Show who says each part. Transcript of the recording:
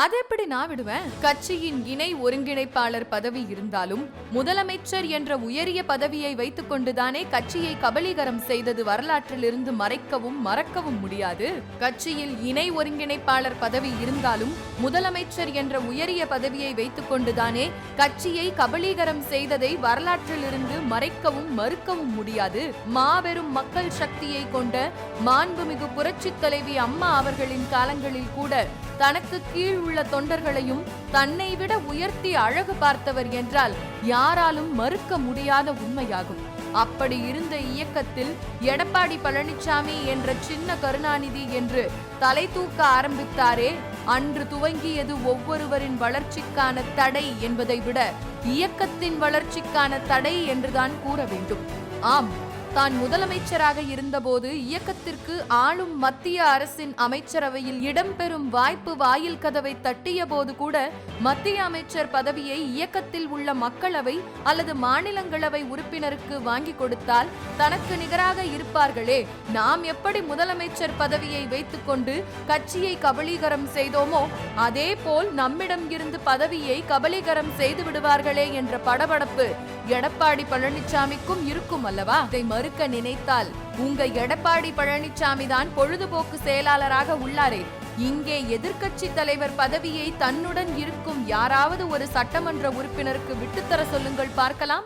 Speaker 1: அது எப்படி நான் விடுவேன்? கட்சியின் இணை ஒருங்கிணைப்பாளர் பதவி இருந்தாலும் முதலமைச்சர் என்ற உயரிய பதவியை வைத்துக் கொண்டுதானே கட்சியை கபலீகரம் செய்தது வரலாற்றிலிருந்து மறைக்கவும் மறக்கவும் முடியாது. கட்சியில் இணை ஒருங்கிணைப்பாளர் பதவி இருந்தாலும் முதலமைச்சர் என்ற உயரிய பதவியை வைத்துக் கொண்டுதானே கட்சியை கபலீகரம் செய்ததை வரலாற்றிலிருந்து மறைக்கவும் மறுக்கவும் முடியாது. மாபெரும் மக்கள் சக்தியை கொண்ட மாண்புமிகு புரட்சி தலைவி அம்மா அவர்களின் காலங்களில் கூட தனக்கு கீழ் உள்ள தொண்டர்களையும் தன்னை விட உயர்த்தி அழகு பார்த்தவர் என்றால் யாராலும் மறுக்க முடியாத உண்மையாகும். அப்படி இருந்த இயக்கத்தில் எடப்பாடி பழனிசாமி என்ற சின்ன கருணாநிதி என்று தலை தூக்க ஆரம்பித்தாரே அன்று துவங்கியது ஒவ்வொருவரின் வளர்ச்சிக்கான தடை என்பதை விட இயக்கத்தின் வளர்ச்சிக்கான தடை என்றுதான் கூற வேண்டும். ஆம். தான் முதலமைச்சராக இருந்தபோது இயக்கத்திற்கு ஆளும் மத்திய அரசின் அமைச்சரவையில் இடம்பெறும் வாய்ப்பு வாயில் கதவை தட்டிய போது கூட மத்திய அமைச்சர் பதவியை இயக்கத்தில் உள்ள மக்களவை அல்லது மாநிலங்களவை உறுப்பினருக்கு வாங்கி கொடுத்தால் தனக்கு நிகராக இருப்பார்களே. நாம் எப்படி முதலமைச்சர் பதவியை வைத்துக்கொண்டு கட்சியை கபலீகரம் செய்தோமோ அதே போல் நம்மிடம் இருந்து பதவியை கபலீகரம் செய்து விடுவார்களே என்ற படபடப்பு எடப்பாடி பழனிசாமிக்கும் இருக்கும் அல்லவா? இதை மறுக்க நினைத்தால் உங்க எடப்பாடி பழனிசாமி தான் பொழுதுபோக்கு செயலாளராக உள்ளாரே. இங்கே எதிர்க்கட்சி தலைவர் பதவியை தன்னுடன் இருக்கும் யாராவது ஒரு சட்டமன்ற உறுப்பினருக்கு விட்டுத்தர சொல்லுங்கள் பார்க்கலாம்.